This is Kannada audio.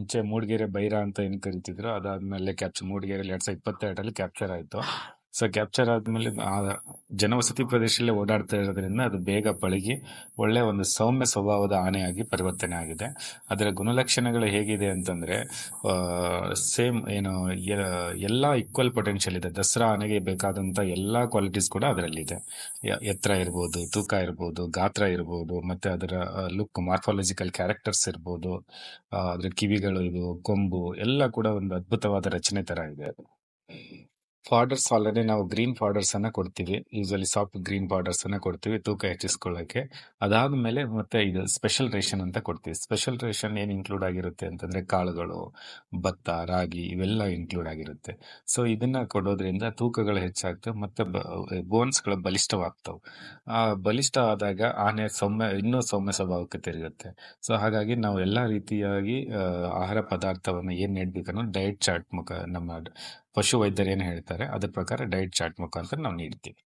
ಮುಂಚೆ ಮೂಡಿಗೆರೆ ಬೈರ ಅಂತ ಏನ್ ಕರಿತಿದ್ರು ಅದಾದ್ಮೇಲೆ ಕ್ಯಾಪ್ಚರ್ ಮೂಡಿಗೆರೆಯಲ್ಲಿ ಎರಡ್ ಸಾವಿರದ ಇಪ್ಪತ್ತೆರಡರಲ್ಲಿ ಕ್ಯಾಪ್ಚರ್ ಆಯ್ತು. ಸೊ ಕ್ಯಾಪ್ಚರ್ ಆದ್ಮೇಲೆ ಜನವಸತಿ ಪ್ರದೇಶದಲ್ಲಿ ಓಡಾಡ್ತಾ ಇರೋದ್ರಿಂದ ಅದು ಬೇಗ ಪಳಗಿ, ಒಳ್ಳೆ ಒಂದು ಸೌಮ್ಯ ಸ್ವಭಾವದ ಆನೆಯಾಗಿ ಪರಿವರ್ತನೆ ಆಗಿದೆ. ಅದರ ಗುಣಲಕ್ಷಣಗಳು ಹೇಗಿದೆ ಅಂತಂದ್ರೆ ಸೇಮ್ ಏನು, ಎಲ್ಲ ಈಕ್ವಲ್ ಪೊಟೆನ್ಷಿಯಲ್ ಇದೆ. ದಸರಾ ಆನೆಗೆ ಬೇಕಾದಂತ ಎಲ್ಲಾ ಕ್ವಾಲಿಟೀಸ್ ಕೂಡ ಅದರಲ್ಲಿದೆ. ಎತ್ತರ ಇರ್ಬೋದು, ತೂಕ ಇರ್ಬೋದು, ಗಾತ್ರ ಇರ್ಬೋದು, ಮತ್ತೆ ಅದರ ಲುಕ್ ಮಾರ್ಫಾಲಜಿಕಲ್ ಕ್ಯಾರೆಕ್ಟರ್ಸ್ ಇರ್ಬೋದು ಅದರ ಅದ್ರ ಕಿವಿಗಳು ಇದು ಕೊಂಬು, ಎಲ್ಲ ಕೂಡ ಒಂದು ಅದ್ಭುತವಾದ ರಚನೆ ತರ ಇದೆ ಅದು ಫಾಡರ್ಸ್ ಆಲ್ರೆಡಿ ನಾವು ಗ್ರೀನ್ ಫಾರ್ಡರ್ಸ್ ಅನ್ನ ಕೊಡ್ತೀವಿ. ಯೂಸಲಿ ಸಾಫ್ಟ್ ಗ್ರೀನ್ ಬಾರ್ಡರ್ಸ್ ಅನ್ನ ಕೊಡ್ತೀವಿ, ತೂಕ ಅದಾದ ಮೇಲೆ ಮತ್ತೆ ಇದು ಸ್ಪೆಷಲ್ ರೇಷನ್ ಅಂತ ಕೊಡ್ತೀವಿ. ಸ್ಪೆಷಲ್ ರೇಷನ್ ಏನು ಇನ್ಕ್ಲೂಡ್ ಆಗಿರುತ್ತೆ ಅಂತಂದ್ರೆ ಕಾಳುಗಳು, ಭತ್ತ, ರಾಗಿ ಇವೆಲ್ಲ ಇನ್ಕ್ಲೂಡ್ ಆಗಿರುತ್ತೆ. ಸೊ ಇದನ್ನ ಕೊಡೋದ್ರಿಂದ ತೂಕಗಳು ಹೆಚ್ಚಾಗ್ತವೆ ಮತ್ತೆ ಬೋನ್ಸ್ಗಳು ಬಲಿಷ್ಠವಾಗ್ತವೆ. ಆ ಬಲಿಷ್ಠ ಆದಾಗ ಆನೆ ಸೌಮ್ಯ ಇನ್ನೂ ಸೌಮ್ಯ ಸ್ವಭಾವಕ್ಕೆ ತಿರುಗುತ್ತೆ. ಸೊ ಹಾಗಾಗಿ ನಾವು ಎಲ್ಲಾ ರೀತಿಯಾಗಿ ಆಹಾರ ಪದಾರ್ಥವನ್ನು ಏನ್ ನೆಡ್ಬೇಕನ್ನೋ ಡಯಟ್ ಚಾರ್ಟ್ ಮುಖ ನಮ್ಮ ಪಶು ಏನು ಏನ್ ಹೇಳ್ತಾರೆ? ಅದ್ರ ಪ್ರಕಾರ ಡಯಟ್ ಚಾರ್ಟ್ ಮುಖಾಂತರ ನಾವು ನೀಡ್ತೀವಿ.